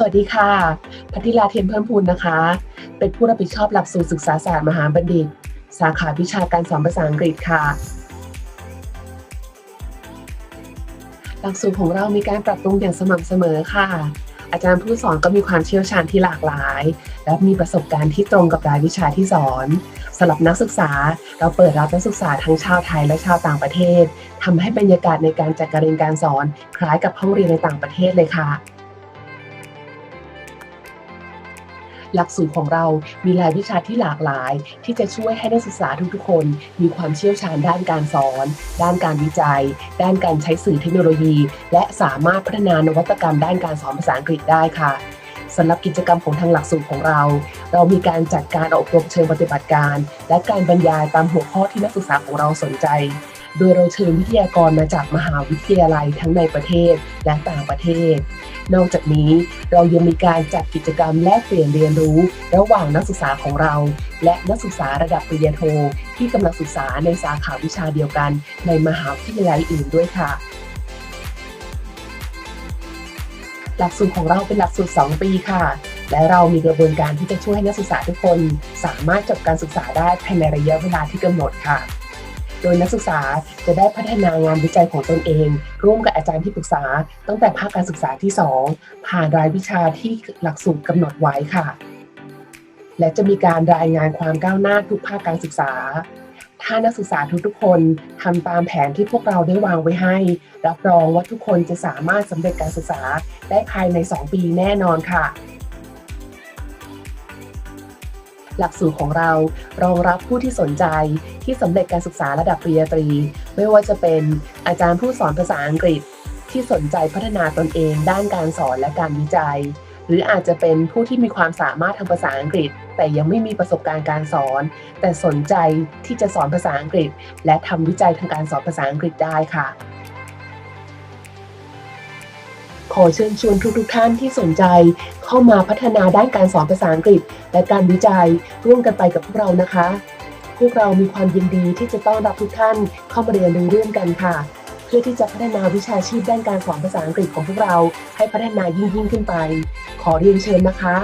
สวัสดีค่ะพัทิลาเทียนเพิ่มพูนนะคะ เป็นผู้รับผิดชอบหลักสูตรศึกษาศาสตร์มหาบัณฑิต สาขาวิชาการสอนภาษาอังกฤษค่ะ หลักสูตรของเรามีการปรับปรุงอย่างสม่ำเสมอค่ะ อาจารย์ผู้สอนก็มีความเชี่ยวชาญที่หลากหลาย และมีประสบการณ์ที่ตรงกับรายวิชาที่สอนสำหรับนักศึกษาเราเปิดรับนักศึกษาทั้งชาวไทยและชาวต่างประเทศทำให้บรรยากาศในการจัดการเรียนการสอนคล้ายกับห้องเรียนในต่างประเทศเลยค่ะ หลักสูตรของเรามีรายวิชาที่หลากหลาย ที่จะช่วยให้นักศึกษาทุกๆคน มีความเชี่ยวชาญด้านการสอน ด้านการวิจัย ด้านการใช้สื่อเทคโนโลยี และสามารถพัฒนานวัตกรรมด้านการสอนภาษาอังกฤษได้ค่ะสำหรับกิจกรรมของทางหลักสูตรของเรา เรามีการจัดการอบรมเชิงปฏิบัติการ และการบรรยายตามหัวข้อที่นักศึกษาของเราสนใจ โดยเราเชิญวิทยากรมาจากมหาวิทยาลัยทั้งในประเทศและต่างประเทศ นอกจากนี้เรายังมีการจัดกิจกรรมแลกเปลี่ยนเรียนรู้ ระหว่างนักศึกษาของเรา และนักศึกษาระดับปริญญาโท ที่กำลังศึกษาในสาขาวิชาเดียวกัน ในมหาวิทยาลัยอื่นด้วยค่ะหลักสูตรของเราเป็นหลักสูตร 2 ปีค่ะ และเรามีกระบวนการที่จะช่วยให้นักศึกษาทุกคน สามารถจบการศึกษาได้ภายในระยะเวลาที่กำหนดค่ะ โดยนักศึกษาจะได้พัฒนางานวิจัยของตนเอง ร่วมกับอาจารย์ที่ปรึกษา ตั้งแต่ภาคการศึกษาที่ 2 ผ่านรายวิชาที่หลักสูตรกำหนดไว้ค่ะ และจะมีการรายงานความก้าวหน้าทุกภาคการศึกษา ถ้านักศึกษาทุกๆคนทำตามแผนที่พวกเราได้วางไว้ให้ รับรองว่าทุกคนจะสามารถสำเร็จการศึกษาได้ภายใน 2 ปีแน่นอนค่ะ หลักสูตรของเรารองรับผู้ที่สนใจที่สำเร็จการศึกษาระดับปริญญาตรี ไม่ว่าจะเป็นอาจารย์ผู้สอนภาษาอังกฤษ ที่สนใจพัฒนาตนเองด้านการสอนและการวิจัย หรืออาจจะเป็นผู้ที่มีความสามารถทางภาษาอังกฤษ แต่ยังไม่มีประสบการณ์การสอน แต่สนใจที่จะสอนภาษาอังกฤษ และทำวิจัยทางการสอนภาษาอังกฤษได้ค่ะ ขอเชิญชวนทุกๆทท่านที่สนใจ เข้ามาพัฒนาด้านการสอนภาษาอังกฤษ และการวิจัยร่วมกันไปกับพวกเรานะคะ พวกเรามีความยินดีที่จะต้อนรับทุกท่านเข้ามาเรียนรู้ร่วมกันค่ะ เพื่อที่จะพัฒนาวิชาชีพด้านการสอนภาษาอังกฤษของพวกเราให้พัฒนายิ่งยิ่งขึ้นไป ขอเรียนเชิญนะคะ